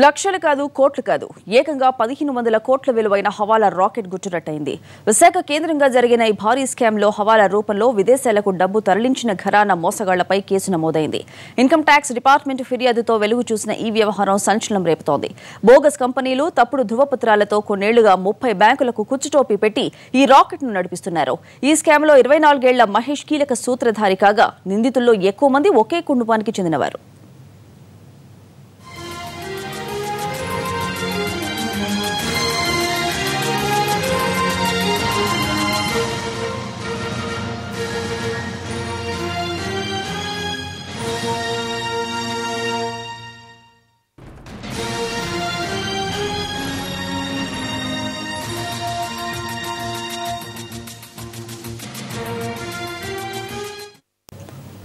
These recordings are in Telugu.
లక్షలు కాదు కోట్లు కాదు. ఏకంగా పదిహేను వందల కోట్ల విలువైన హవాలా రాకెట్ గుట్టురట్టయింది. విశాఖ కేంద్రంగా జరిగిన ఈ భారీ స్కామ్లో హవాలా రూపంలో విదేశాలకు డబ్బు తరలించిన ఘరానా మోసగాళ్ళపై కేసు నమోదైంది. ఇన్కమ్ ట్యాక్స్ డిపార్ట్మెంట్ ఫిర్యాదుతో వెలుగు చూసిన ఈ వ్యవహారం సంచలనం రేపుతోంది. బోగస్ కంపెనీలు తప్పుడు ధృవపత్రాలతో కొన్నేళ్ళుగా ముప్పై బ్యాంకులకు కుచ్చుటోపీ పెట్టి ఈ రాకెట్ను నడిపిస్తున్నారు. ఈ స్కామ్లో ఇరవై నాలుగేళ్ళ మహేష్ కీలక సూత్రధారి కాగా నిందితుల్లో ఎక్కువ మంది ఒకే కుటుంబానికి చెందినవారు.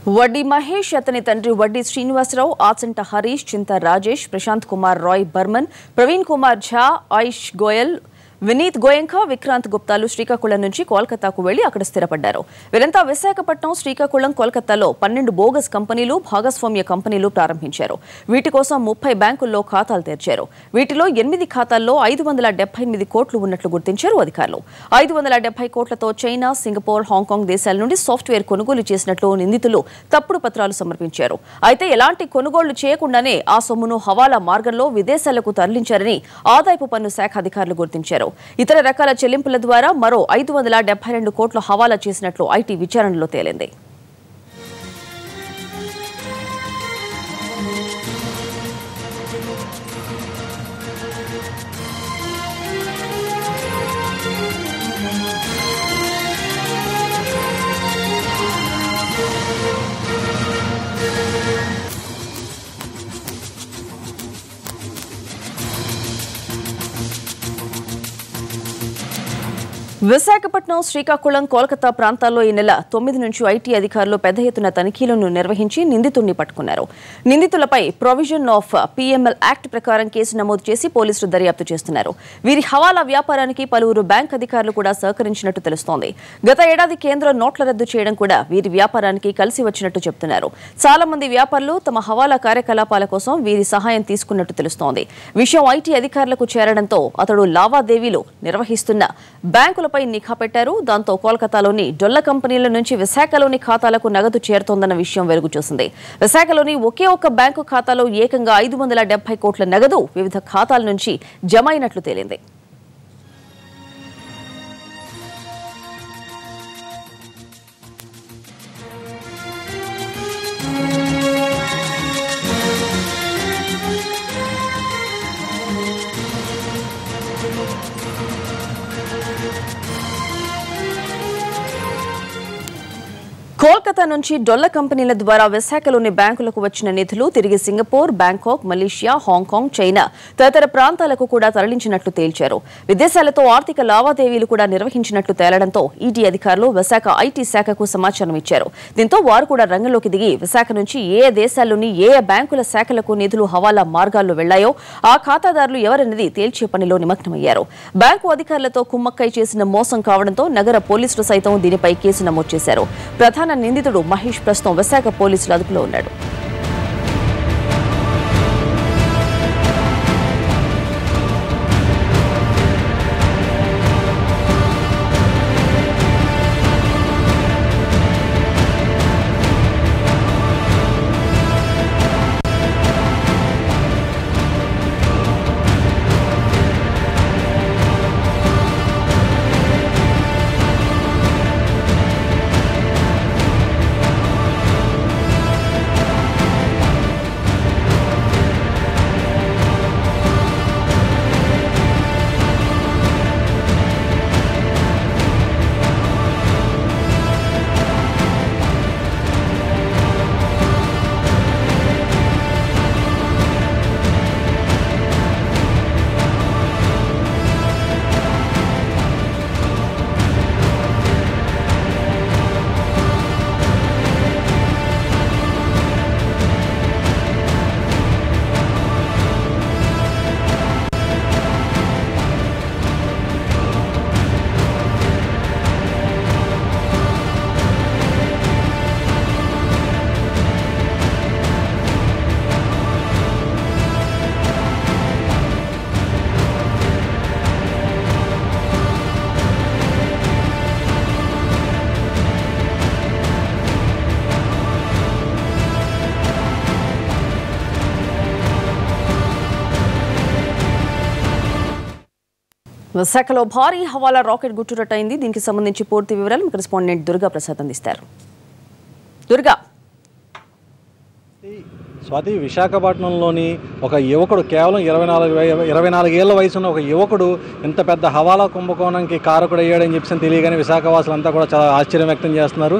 వడ్డీ మహేష్ అతని తండ్రి వడ్డీ శ్రీనివాసరావు ఆచంట హరీష్ చింత రాజేష్ ప్రశాంత్ కుమార్ రాయ్ బర్మన్ ప్రవీణ్ కుమార్ ఝా ఆయుష్ గోయల్ వినీత్ గోయంకా విక్రాంత్ గుప్తాలు శ్రీకాకుళం నుంచి కోల్కతాకు వెళ్ళి అక్కడ స్థిరపడ్డారు. వీరంతా విశాఖపట్నం శ్రీకాకుళం కోల్కతాలో పన్నెండు బోగస్ కంపెనీలు భాగస్వామ్య కంపెనీలు ప్రారంభించారు. వీటి కోసం ముప్పై బ్యాంకుల్లో ఖాతాలు తెరిచారు. వీటిలో ఎనిమిది ఖాతాల్లో ఐదు వందల ఎనిమిది కోట్లు ఉన్నట్లు గుర్తించారు అధికారులు. ఐదు వందల డెబ్బై కోట్లతో చైనా సింగపూర్ హాంకాంగ్ దేశాల నుండి సాఫ్ట్వేర్ కొనుగోలు చేసినట్లు నిందితులు తప్పుడు పత్రాలు సమర్పించారు. అయితే ఎలాంటి కొనుగోళ్ళు చేయకుండానే ఆ సొమ్మును హవాలా మార్గంలో విదేశాలకు తరలించారని ఆదాయపు పన్ను శాఖ అధికారులు గుర్తించారు. ఇతర రకాల చెల్లింపుల ద్వారా మరో ఐదు వందల డెబ్బై రెండు కోట్లు హవాలా చేసినట్లు ఐటీ విచారణలో తేలింది. విశాఖపట్నం శ్రీకాకుళం కోల్కతా ప్రాంతాల్లో ఈ నెల తొమ్మిది నుంచి ఐటీ అధికారులు పెద్ద ఎత్తున తనిఖీలను నిర్వహించి నిందితుడిని పట్టుకున్నారు. నిందితులపై ప్రొవిజన్ ఆఫ్ పీఎంఎల్ యాక్ట్ ప్రకారం కేసు నమోదు చేసి పోలీసులు దర్యాప్తు చేస్తున్నారు. వీరి హవాలా వ్యాపారానికి పలువురు బ్యాంక్ అధికారులు కూడా సహకరించినట్టు తెలుస్తోంది. గత ఏడాది కేంద్రం నోట్ల రద్దు చేయడం కూడా వీరి వ్యాపారానికి కలిసి వచ్చినట్టు చెబుతున్నారు చాలా మంది వ్యాపారులు తమ హవాలా కార్యకలాపాల కోసం వీరి సహాయం తీసుకున్నట్టు తెలుస్తోంది. విషయం ఐటీ అధికారులకు చేరడంతో అతడు లావాదేవీలు నిర్వహిస్తున్న బ్యాంకులపై నిఘా పెట్టారు. దాంతో కోల్కతాలోని డొల్ల కంపెనీల నుంచి విశాఖలోని ఖాతాలకు నగదు చేరుతోందన్న విషయం వెలుగు చూసింది. విశాఖలోని ఒకే ఒక్క బ్యాంకు ఖాతాలో ఏకంగా ఐదు వందల కోట్ల నగదు వివిధ ఖాతాల నుంచి జమ అయినట్లు తేలింది. నుంచి డొల్ల కంపెనీల ద్వారా విశాఖలోని బ్యాంకులకు వచ్చిన నిధులు తిరిగి Singapore Bangkok Malaysia Hong Kong China తదితర ప్రాంతాలకు కూడా తరలించినట్లు తేల్చారు. విదేశాలతో ఆర్థిక లావాదేవీలు కూడా నిర్వహించినట్లు తేలడంతో ఈడీ అధికారులు విశాఖ ఐటీ శాఖకు సమాచారం ఇచ్చారు. దీంతో వారు కూడా రంగంలోకి దిగి విశాఖ నుంచి ఏ దేశాల్లోని ఏ ఏ బ్యాంకుల శాఖలకు నిధులు హవాలా మార్గాల్లో వెళ్ళాయో ఆ ఖాతాదారులు ఎవరన్నది తేల్చే పనిలో నిమగ్నమయ్యారు. బ్యాంకు అధికారులతో కుమ్మక్కై చేసిన మోసం కావడంతో నగర పోలీసులు సైతం దీనిపై కేసు నమోదు చేశారు. ప్రధాన నిందితుడు మహేష్ ప్రస్తుతం విశాఖ పోలీసుల అదుపులో ఉన్నాడు. విశాఖలో భారీ హవాలా రాకెట్ గుట్టురట్టయింది. దీనికి సంబంధించి పూర్తి వివరాలు కరెస్పాండెంట్ దుర్గా ప్రసాద్ అందిస్తారు. దుర్గా. స్వాతి విశాఖపట్నంలోని ఒక యువకుడు కేవలం ఇరవై నాలుగు ఇరవై నాలుగేళ్ళ వయసున్న ఒక యువకుడు ఇంత పెద్ద హవాలా కుంభకోణంకి కారకుడు అయ్యాడని చెప్పి తెలియగానే విశాఖవాసులంతా కూడా చాలా ఆశ్చర్యం వ్యక్తం చేస్తున్నారు.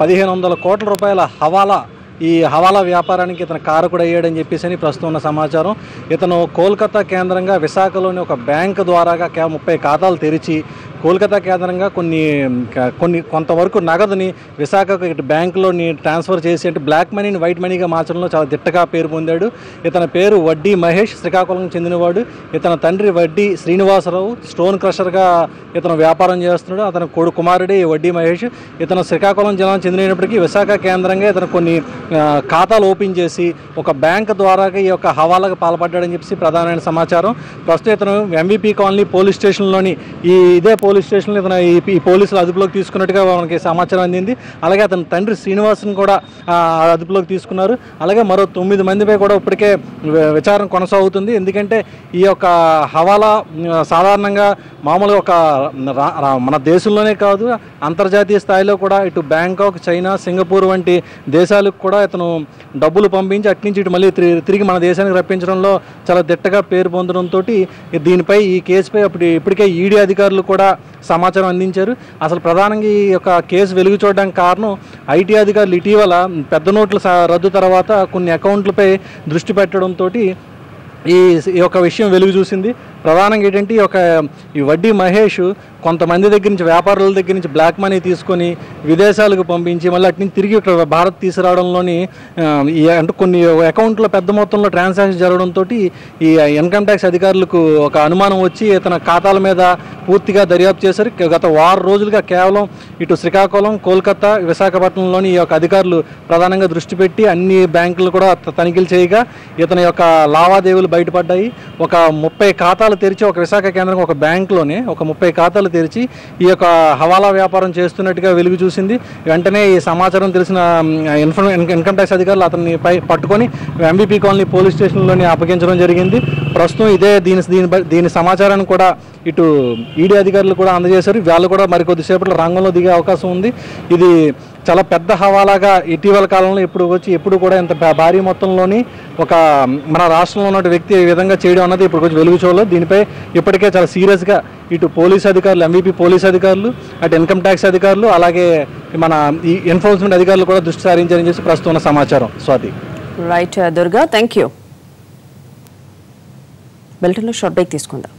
పదిహేను వందల కోట్ల రూపాయల హవాలా ఈ హవాలా వ్యాపారానికి ఇతను కారకుడు అయ్యాడని చెప్పేసి అని ప్రస్తుతం ఉన్న సమాచారం. ఇతను కోల్కతా కేంద్రంగా విశాఖలోని ఒక బ్యాంక్ ద్వారాగా ముప్పై ఖాతాలు తెరిచి కోల్కతా కేంద్రంగా కొన్ని కొన్ని కొంతవరకు నగదుని విశాఖకు ఇటు బ్యాంకులోని ట్రాన్స్ఫర్ చేసి అంటే బ్లాక్ మనీని వైట్ మనీగా మార్చడంలో చాలా దిట్టగా పేరు పొందాడు. ఇతని పేరు వడ్డీ మహేష్ శ్రీకాకుళం చెందినవాడు. ఇతని తండ్రి వడ్డీ శ్రీనివాసరావు స్టోన్ క్రషర్గా ఇతను వ్యాపారం చేస్తున్నాడు. అతని కొడు కుమారుడే ఈ వడ్డీ మహేష్. ఇతను శ్రీకాకుళం జిల్లాకు చెందినప్పటికీ విశాఖ కేంద్రంగా ఇతను కొన్ని ఖాతాలు ఓపెన్ చేసి ఒక బ్యాంక్ ద్వారా ఈ యొక్క హవాలకు పాల్పడ్డాడని చెప్పి ప్రధానమైన సమాచారం. ప్రస్తుతం ఇతను ఎంవిపి కాలనీ పోలీస్ స్టేషన్లోని ఈ ఇదే పోలీస్ స్టేషన్లో ఇతను ఈ పోలీసులు అదుపులోకి తీసుకున్నట్టుగా మనకి సమాచారం అందింది. అలాగే అతని తండ్రి శ్రీనివాసుని కూడా అదుపులోకి తీసుకున్నారు. అలాగే మరో తొమ్మిది మందిపై కూడా ఇప్పటికే విచారం విచారణ కొనసాగుతుంది. ఎందుకంటే ఈ యొక్క హవాలా సాధారణంగా మామూలుగా ఒక రా- మన దేశంలోనే కాదు అంతర్జాతీయ స్థాయిలో కూడా ఇటు బ్యాంకాక్ చైనా సింగపూర్ వంటి దేశాలకు కూడా ఇతను డబ్బులు పంపించి అటు నుంచి ఇటు మళ్ళీ తిరిగి మన దేశానికి రప్పించడంలో చాలా దిట్టగా పేరు పొందడంతో దీనిపై ఈ కేసుపై అప్పుడు ఇప్పటికే ఈడీ అధికారులు కూడా సమాచారం అందించారు. అసలు ప్రధానంగా ఈ యొక్క కేసు వెలుగు చూడడానికి కారణం ఐటీ అధికారులు ఇటీవల పెద్ద నోట్ల స- రద్దు తర్వాత కొన్ని అకౌంట్లపై దృష్టి పెట్టడంతో ఈ ఈ యొక్క విషయం వెలుగు చూసింది. ప్రధానంగా ఏంటంటే ఈ యొక్క ఈ వడ్డీ మహేష్ కొంతమంది దగ్గర నుంచి వ్యాపారుల దగ్గర నుంచి బ్లాక్ మనీ తీసుకొని విదేశాలకు పంపించి మళ్ళీ అటు నుంచి తిరిగి ఇక్కడ భారత్ తీసుకురావడంలోని ఈ అంటే కొన్ని అకౌంట్లో పెద్ద మొత్తంలో ట్రాన్సాక్షన్ జరగడంతో ఈ ఇన్కమ్ ట్యాక్స్ అధికారులకు ఒక అనుమానం వచ్చి ఇతని ఖాతాల మీద పూర్తిగా దర్యాప్తు చేశారు. గత వారం రోజులుగా కేవలం ఇటు శ్రీకాకుళం కోల్కతా విశాఖపట్నంలోని ఈ యొక్క అధికారులు ప్రధానంగా దృష్టి పెట్టి అన్ని బ్యాంకులు కూడా తనిఖీలు చేయగా ఇతని యొక్క లావాదేవీలు బయటపడ్డాయి. ఒక ముప్పై ఖాతాలు తెరిచి ఒక విశాఖ కేంద్రం ఒక బ్యాంకులోనే ఒక ముప్పై ఖాతాలు తెరిచి ఈ యొక్క హవాలా వ్యాపారం చేస్తున్నట్టుగా వెలుగు చూసింది. వెంటనే ఈ సమాచారం తెలిసిన ఇన్ఫర్మే ఇన్కమ్ ట్యాక్స్ అధికారులు అతన్ని పై పట్టుకొని ఎంబీపీ కాలనీ పోలీస్ స్టేషన్లోని అప్పగించడం జరిగింది. ప్రస్తుతం ఇదే దీని దీని బ- దీని సమాచారాన్ని కూడా ఇటు ఈడీ అధికారులు కూడా అందజేశారు. వాళ్ళు కూడా మరికొద్దిసేపట్లో రంగంలో దిగే అవకాశం ఉంది. ఇది చాలా పెద్ద హవాలాగా ఇటీవల కాలంలో ఇప్పుడు వచ్చి ఎప్పుడు కూడా ఇంత భారీ మొత్తంలోని ఒక మన రాష్ట్రంలో ఉన్న వ్యక్తి ఈ విధంగా చేయడం అన్నది ఇప్పుడు కొంచెం వెలుగు చూడలేదు. దీనిపై ఇప్పటికే చాలా సీరియస్గా ఇటు పోలీస్ అధికారులు ఎంవీపీ పోలీస్ అధికారులు అటు ఇన్కమ్ ట్యాక్స్ అధికారులు అలాగే మన ఈ ఎన్ఫోర్స్మెంట్ అధికారులు కూడా దృష్టి సారించారని చెప్పి ప్రస్తుతం ఉన్న సమాచారం. Swathi. Right Durga thank you బెల్టన్లో short break తీసుకుందాం.